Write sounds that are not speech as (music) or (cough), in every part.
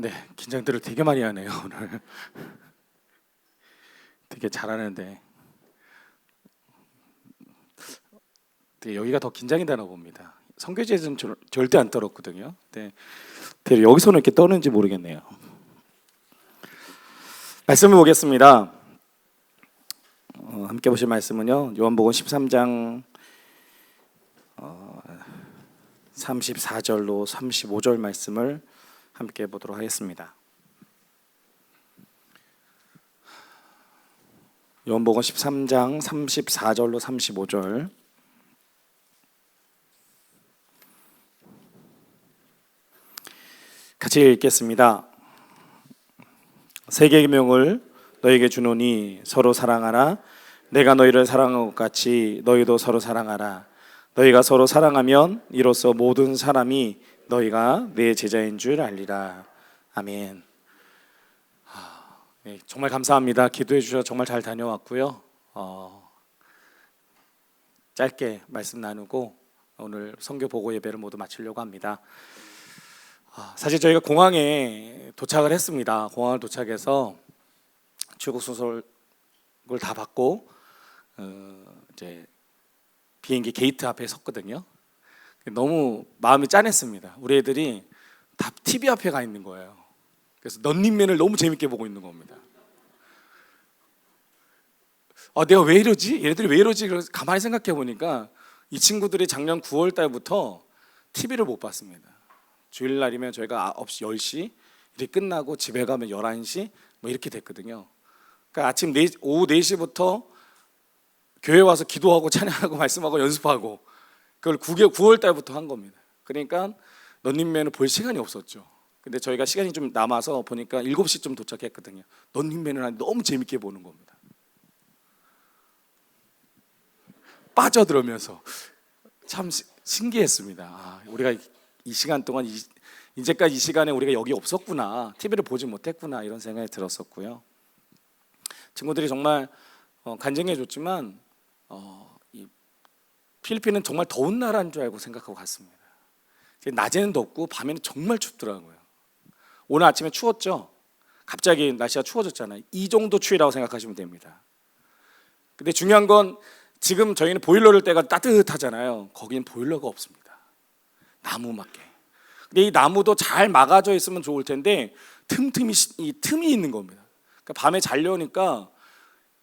네, 긴장들을 되게 많이 하네요 (laughs) 오늘. 되게 잘하는데 되게 여기가 더 긴장이 되나 봅니다. 성교제에서는 절- 절대 안 떨었거든요. 네, 되게 여기서는 이렇게 떠는지 모르겠네요. 말씀을 보겠습니다. 어, 함께 보실 말씀은요. 요한복음 13장 어, 34절로 35절 말씀을 함께 보도록 하겠습니다. 요한복음 13장 34절로 35절 같이 읽겠습니다. 세 계 명을 너에게 주노니 서로 사랑하라 내가 너희를 사랑한 것 같이 너희도 서로 사랑하라 너희가 서로 사랑하면 이로써 모든 사람이 너희가 내 제자인 줄 알리라 아멘. 아, 네, 정말 감사합니다. 기도해 주셔서 정말 잘 다녀왔고요. 어, 짧게 말씀 나누고 오늘 선교 보고 예배를 모두 마치려고 합니다. 아, 사실 저희가 공항에 도착을 했습니다. 공항을 도착해서 출국 수속을 다 받고 어, 이제 비행기 게이트 앞에 섰거든요. 너무 마음이 짠했습니다. 우리 애들이 다 TV 앞에 가 있는 거예요. 그래서 넌닝맨을 너무 재밌게 보고 있는 겁니다. 아, 내가 왜 이러지? 얘네들이 왜 이러지? 그래서 가만히 생각해 보니까 이 친구들이 작년 9월 달부터 TV를 못 봤습니다. 주일날이면 저희가 9시, 10시 이렇게 끝나고 집에 가면 11시 뭐 이렇게 됐거든요. 그러니까 아침 4, 오후 4시부터 교회 와서 기도하고 찬양하고 (laughs) 말씀하고 연습하고 그걸 9개, 9월 달부터 한 겁니다. 그러니까 런닝맨을 볼 시간이 없었죠. 근데 저희가 시간이 좀 남아서 보니까 7시쯤 도착했거든요. 런닝맨을 너무 재밌게 보는 겁니다. 빠져들으면서 참 시- 신기했습니다. 아, 우리가 이 시간 동안 이, 이제까지 이 시간에 우리가 여기 없었구나, TV를 보지 못했구나 이런 생각이 들었었고요. 친구들이 정말 어, 간증해 줬지만 어, 이 필리핀은 정말 더운 나라인 줄 알고 생각하고 갔습니다. 낮에는 덥고 밤에는 정말 춥더라고요. 오늘 아침에 추웠죠. 갑자기 날씨가 추워졌잖아요. 이 정도 추위라고 생각하시면 됩니다. 근데 중요한 건 지금 저희는 보일러를 때가 따뜻하잖아요. 거기는 보일러가 없습니다. 나무밖에. 근데 이 나무도 잘 막아져 있으면 좋을 텐데 틈틈이 시- 이 틈이 있는 겁니다. 그러니까 밤에 자려니까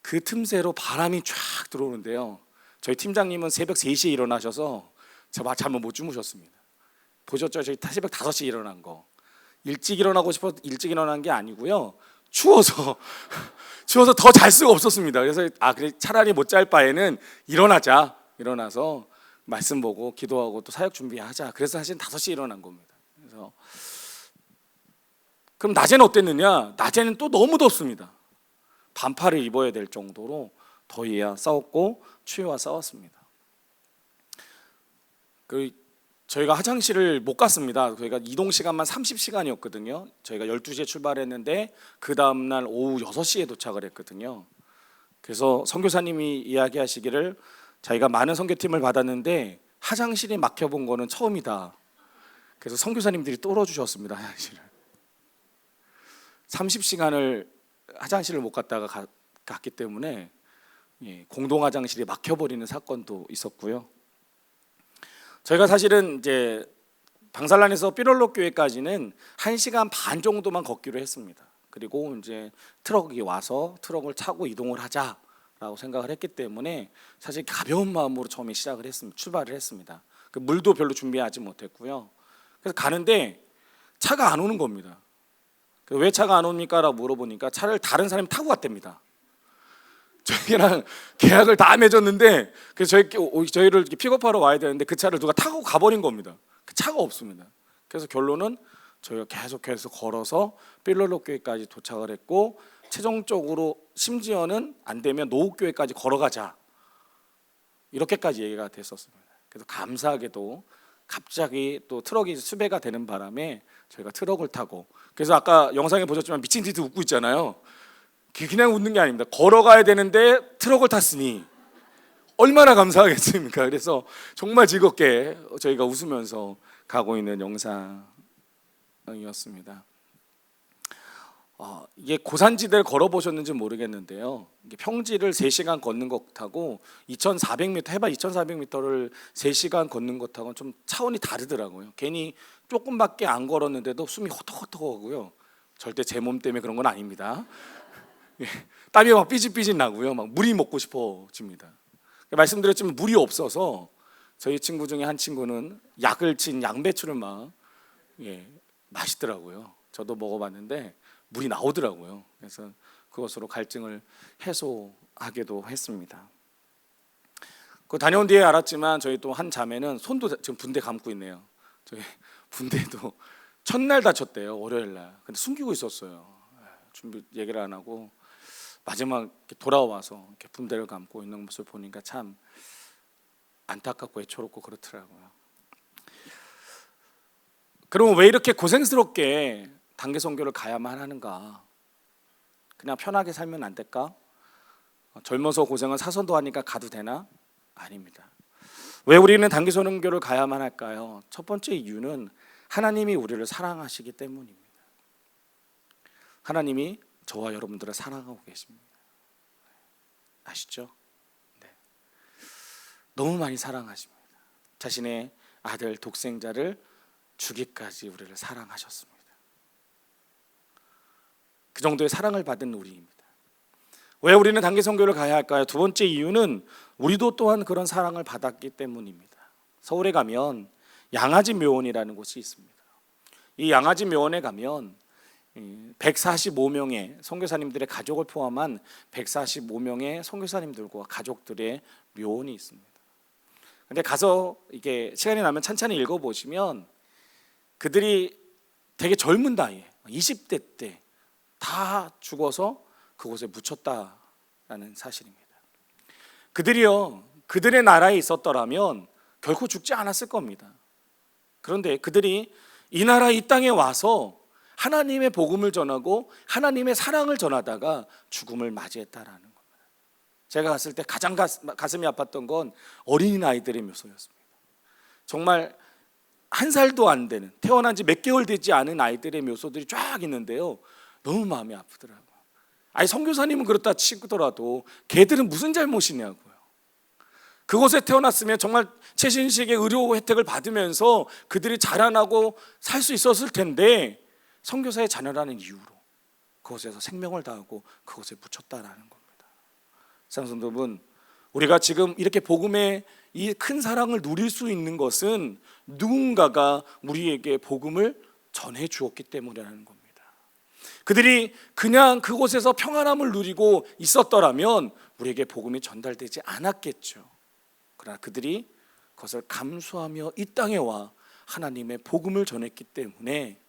그 틈새로 바람이 쫙 들어오는데요. 저희 팀장님은 새벽 3시에 일어나셔서 제가 잠을 못 주무셨습니다. 보셨죠? 저희 새벽 5시에 일어난 거. 일찍 일어나고 싶어 일찍 일어난 게 아니고요. 추워서 (laughs) 추워서 더 잘 수가 없었습니다. 그래서 아 그래 차라리 못 잘 바에는 일어나자. 일어나서 말씀 보고 기도하고 또 사역 준비하자. 그래서 사실 5시에 일어난 겁니다. 그래서 그럼 낮에는 어땠느냐? 낮에는 또 너무 덥습니다. 반팔을 입어야 될 정도로 더위와 싸웠고 추위와 싸웠습니다. 그 저희가 화장실을 못 갔습니다. 저희가 이동 시간만 30시간이었거든요. 저희가 12시에 출발했는데 그 다음 날 오후 6시에 도착을 했거든요. 그래서 선교사님이 이야기하시기를 자기가 많은 선교팀을 받았는데 화장실이 막혀 본 거는 처음이다. 그래서 선교사님들이 뚫어 주셨습니다. 화장실을. 30시간을 화장실을 못 갔다가 가- 갔기 때문에 예, 공동 화장실이 막혀 버리는 사건도 있었고요. 저희가 사실은 이제 방살란에서 삐롤로 교회까지는 1시간 반 정도만 걷기로 했습니다. 그리고 이제 트럭이 와서 트럭을 타고 이동을 하자라고 생각을 했기 때문에 사실 가벼운 마음으로 처음에 시작을 했습니다. 출발을 했습니다. 그 물도 별로 준비하지 못했고요. 그래서 가는데 차가 안 오는 겁니다. 그왜 차가 안 옵니까라고 물어보니까 차를 다른 사람이 타고 갔답니다. 저희랑 (laughs) 계약을 다 맺었는데 그래서 저희 저희를 픽업하러 와야 되는데 그 차를 누가 타고 가버린 겁니다. 그 차가 없습니다. 그래서 결론은 저희가 계속해서 걸어서 필로로 교회까지 도착을 했고 최종적으로 심지어는 안 되면 노후교회까지 걸어가자 이렇게까지 얘기가 됐었습니다. 그래서 감사하게도 갑자기 또 트럭이 수배가 되는 바람에 저희가 트럭을 타고 그래서 아까 영상에 보셨지만 미친 듯이 웃고 있잖아요. 그냥 웃는 게 아닙니다. 걸어가야 되는데 트럭을 탔으니 얼마나 감사하겠습니까? 그래서 정말 즐겁게 저희가 웃으면서 가고 있는 영상이었습니다. 어, 이게 고산지대를 걸어보셨는지 모르겠는데요. 평지를 3시간 걷는 것하고 2,400m 해발 2,400m를 3시간 걷는 것하고는 좀 차원이 다르더라고요. 괜히 조금밖에 안 걸었는데도 숨이 허덕허덕하고요. 절대 제 몸 때문에 그런 건 아닙니다. 예, (laughs) 땀이 막 삐질삐질 나고요. 막 물이 먹고 싶어집니다. 말씀드렸지만 물이 없어서 저희 친구 중에 한 친구는 약을 친 양배추를 막 예, 맛있더라고요. 저도 먹어봤는데 물이 나오더라고요. 그래서 그것으로 갈증을 해소하기도 했습니다. 그 다녀온 뒤에 알았지만 저희 또 한 자매는 손도 지금 분대 감고 있네요. 저희 (laughs) 분대도 (laughs) 첫날 다쳤대요. 월요일 날. 근데 숨기고 있었어요. 예, 준비 얘기를 안 하고 마지막 돌아와서 이렇게 분대를 감고 있는 모습을 보니까 참 안타깝고 애초롭고 그렇더라고요. 그럼 왜 이렇게 고생스럽게 단계 선교를 가야만 하는가? 그냥 편하게 살면 안 될까? 어, 젊어서 고생은 사선도 하니까 가도 되나? 아닙니다. 왜 우리는 단기 선교를 가야만 할까요? 첫 번째 이유는 하나님이 우리를 사랑하시기 때문입니다. 하나님이 저와 여러분들을 사랑하고 계십니다. 아시죠? 네. 너무 많이 사랑하십니다. 자신의 아들 독생자를 주기까지 우리를 사랑하셨습니다. 그 정도의 사랑을 받은 우리입니다. 왜 우리는 단기 선교를 가야 할까요? 두 번째 이유는 우리도 또한 그런 사랑을 받았기 때문입니다. 서울에 가면 양아지 묘원이라는 곳이 있습니다. 이 양아지 묘원에 가면 145명의 선교사님들의 가족을 포함한 145명의 선교사님들과 가족들의 묘원이 있습니다. 근데 가서 이게 시간이 나면 찬찬히 읽어 보시면 그들이 되게 젊은 나이에 20대 때 다 죽어서 그곳에 묻혔다라는 사실입니다. 그들이요 그들의 나라에 있었더라면 결코 죽지 않았을 겁니다. 그런데 그들이 이 나라 이 땅에 와서 하나님의 복음을 전하고 하나님의 사랑을 전하다가 죽음을 맞이했다라는 겁니다. 제가 갔을 때 가장 가슴 이 아팠던 건 어린이 아이들의 묘소였습니다. 정말 한 살도 안 되는 태어난 지 몇 개월 되지 않은 아이들의 묘소들이 쫙 있는데요. 너무 마음이 아프더라고요. 아니 선교사님은 그렇다 치더라도 걔들은 무슨 잘못이냐고요. 그곳에 태어났으면 정말 최신식의 의료 혜택을 받으면서 그들이 자라나고 살 수 있었을 텐데 선교사의 자녀라는 이유로 그곳에서 생명을 다하고 그곳에 묻혔다라는 겁니다. 상성도분 우리가 지금 이렇게 복음의 이 큰 사랑을 누릴 수 있는 것은 누군가가 우리에게 복음을 전해 주었기 때문이라는 겁니다. 그들이 그냥 그곳에서 평안함을 누리고 있었더라면 우리에게 복음이 전달되지 않았겠죠. 그러나 그들이 그것을 감수하며 이 땅에 와 하나님의 복음을 전했기 때문에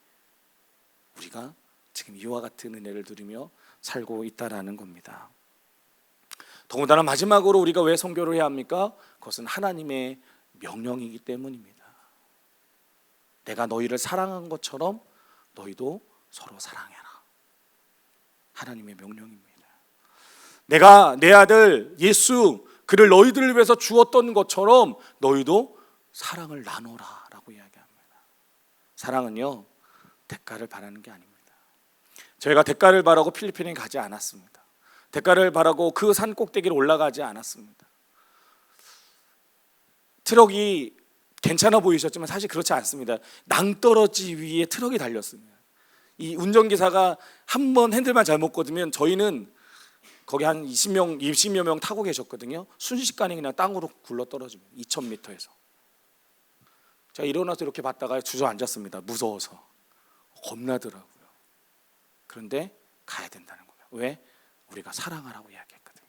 우리가 지금 이와 같은 은혜를 누리며 살고 있다라는 겁니다. 더군다나 마지막으로 우리가 왜 선교를 해야 합니까? 그것은 하나님의 명령이기 때문입니다. 내가 너희를 사랑한 것처럼 너희도 서로 사랑해라. 하나님의 명령입니다. 내가 내 아들 예수 그를 너희들을 위해서 주었던 것처럼 너희도 사랑을 나누라라고 이야기합니다. 사랑은요 대가를 바라는 게 아닙니다. 저희가 대가를 바라고 필리핀에 가지 않았습니다. 대가를 바라고 그 산 꼭대기를 올라가지 않았습니다. 트럭이 괜찮아 보이셨지만 사실 그렇지 않습니다. 낭떠러지 위에 트럭이 달렸습니다. 이 운전기사가 한 번 핸들만 잘못 꽂으면 저희는 거기 한 20명, 20여 명 타고 계셨거든요. 순식간에 그냥 땅으로 굴러 떨어집니다. 2,000m에서. 제가 일어나서 이렇게 봤다가 주저앉았습니다. 무서워서. 겁나더라고요. 그런데 가야 된다는 거예요. 왜? 우리가 사랑하라고 이야기했거든요.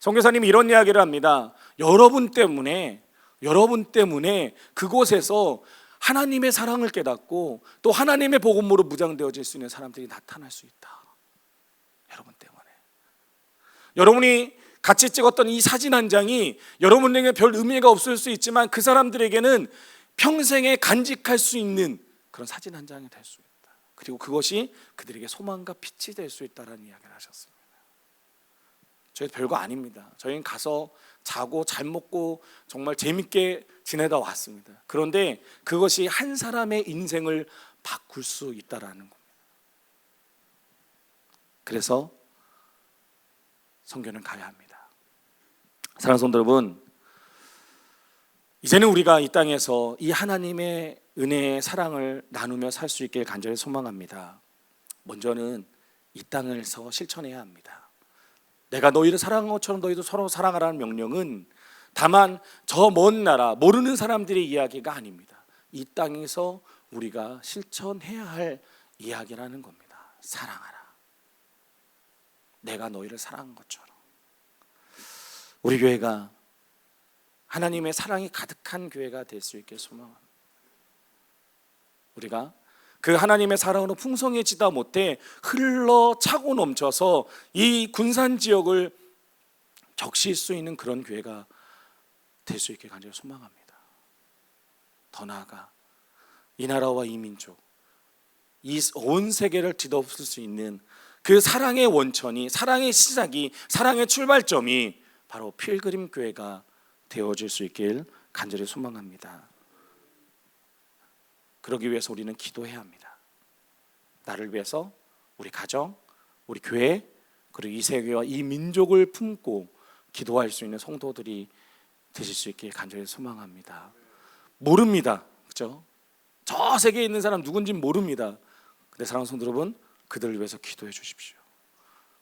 성교사님이 이런 이야기를 합니다. 여러분 때문에 여러분 때문에 그곳에서 하나님의 사랑을 깨닫고 또 하나님의 복음으로 무장되어질 수 있는 사람들이 나타날 수 있다. 여러분 때문에. 여러분이 같이 찍었던 이 사진 한 장이 여러분에게 별 의미가 없을 수 있지만 그 사람들에게는 평생에 간직할 수 있는 그런 사진 한 장이 될 수 있다. 그리고 그것이 그들에게 소망과 빛이 될 수 있다라는 이야기를 하셨습니다. 저희 별거 아닙니다. 저희는 가서 자고 잘 먹고 정말 재밌게 지내다 왔습니다. 그런데 그것이 한 사람의 인생을 바꿀 수 있다라는 겁니다. 그래서 성교는 가야 합니다. 사랑하는 성도 여러분, 이제는 우리가 이 땅에서 이 하나님의 은혜의 사랑을 나누며 살 수 있길 간절히 소망합니다. 먼저는 이 땅에서 실천해야 합니다. 내가 너희를 사랑한 것처럼 너희도 서로 사랑하라는 명령은 다만 저 먼 나라 모르는 사람들의 이야기가 아닙니다. 이 땅에서 우리가 실천해야 할 이야기라는 겁니다. 사랑하라. 내가 너희를 사랑한 것처럼. 우리 교회가 하나님의 사랑이 가득한 교회가 될 수 있게 소망합니다. 우리가 그 하나님의 사랑으로 풍성해지다 못해 흘러 차고 넘쳐서 이 군산 지역을 적실 수 있는 그런 교회가 될 수 있게 간절히 소망합니다. 더 나아가 이 나라와 이 민족, 이 온 세계를 뒤덮을 수 있는 그 사랑의 원천이, 사랑의 시작이, 사랑의 출발점이 바로 필그림 교회가 되어질 수 있길 간절히 소망합니다. 그러기 위해서 우리는 기도해야 합니다. 나를 위해서 우리 가정, 우리 교회, 그리고 이 세계와 이 민족을 품고 기도할 수 있는 성도들이 되실 수 있길 간절히 소망합니다. 모릅니다. 그죠? 저 세계에 있는 사람 누군지 모릅니다. 근데 사랑하는 성도 여러분, 그들을 위해서 기도해 주십시오.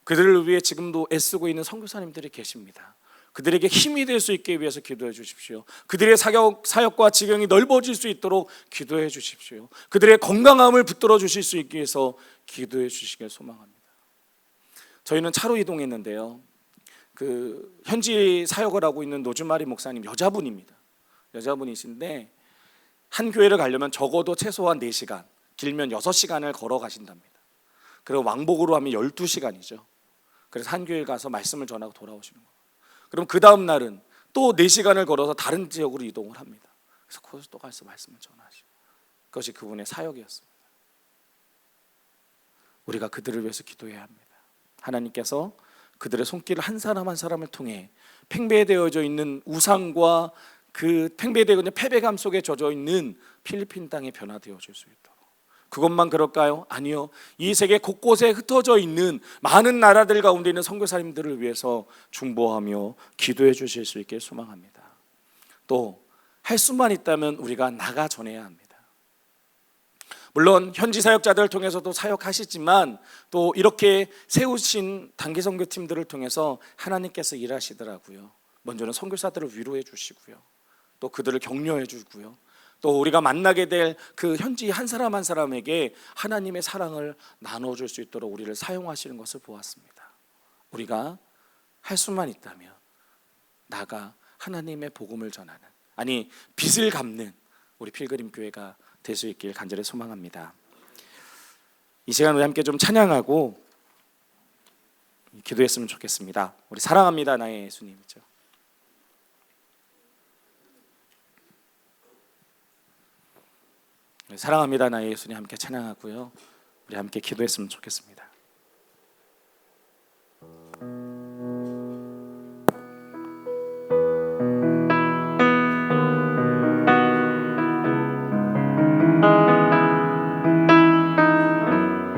그들을 위해 지금도 애쓰고 있는 선교사님들이 계십니다. 그들에게 힘이 될 수 있게 위해서 기도해 주십시오. 그들의 사역, 사역과 지경이 넓어질 수 있도록 기도해 주십시오. 그들의 건강함을 붙들어 주실 수 있게 해서 기도해 주시길 소망합니다. 저희는 차로 이동했는데요. 그 현지 사역을 하고 있는 노주마리 목사님 여자분입니다. 여자분이신데 한 교회를 가려면 적어도 최소한 4시간, 길면 6시간을 걸어 가신답니다. 그리고 왕복으로 하면 12시간이죠. 그래서 한 교회 가서 말씀을 전하고 돌아오시는 거예요. 그럼 그 다음 날은 또 4시간을 걸어서 다른 지역으로 이동을 합니다. 그래서 거기서 또 가서 말씀을 전하시고 그것이 그분의 사역이었습니다. 우리가 그들을 위해서 기도해야 합니다. 하나님께서 그들의 손길을 한 사람 한 사람을 통해 팽배되어져 있는 우상과 그 팽배되어 있는 패배감 속에 젖어 있는 필리핀 땅에 변화되어질 수 있도록 그것만 그럴까요? 아니요. 이 세계 곳곳에 흩어져 있는 많은 나라들 가운데 있는 선교사님들을 위해서 중보하며 기도해 주실 수 있게 소망합니다. 또 할 수만 있다면 우리가 나가 전해야 합니다. 물론 현지 사역자들을 통해서도 사역하시지만 또 이렇게 세우신 단기 선교 팀들을 통해서 하나님께서 일하시더라고요. 먼저는 선교사들을 위로해 주시고요. 또 그들을 격려해 주고요. 또 우리가 만나게 될 그 현지 한 사람 한 사람에게 하나님의 사랑을 나눠 줄 수 있도록 우리를 사용하시는 것을 보았습니다. 우리가 할 수만 있다면 나가 하나님의 복음을 전하는 아니 빚을 갚는 우리 필그림 교회가 될 수 있길 간절히 소망합니다. 이 시간 우리 함께 좀 찬양하고 기도했으면 좋겠습니다. 우리 사랑합니다 나의 예수님이죠. 사랑합니다 나의 예수님 함께 찬양하고요. 우리 함께 기도했으면 좋겠습니다.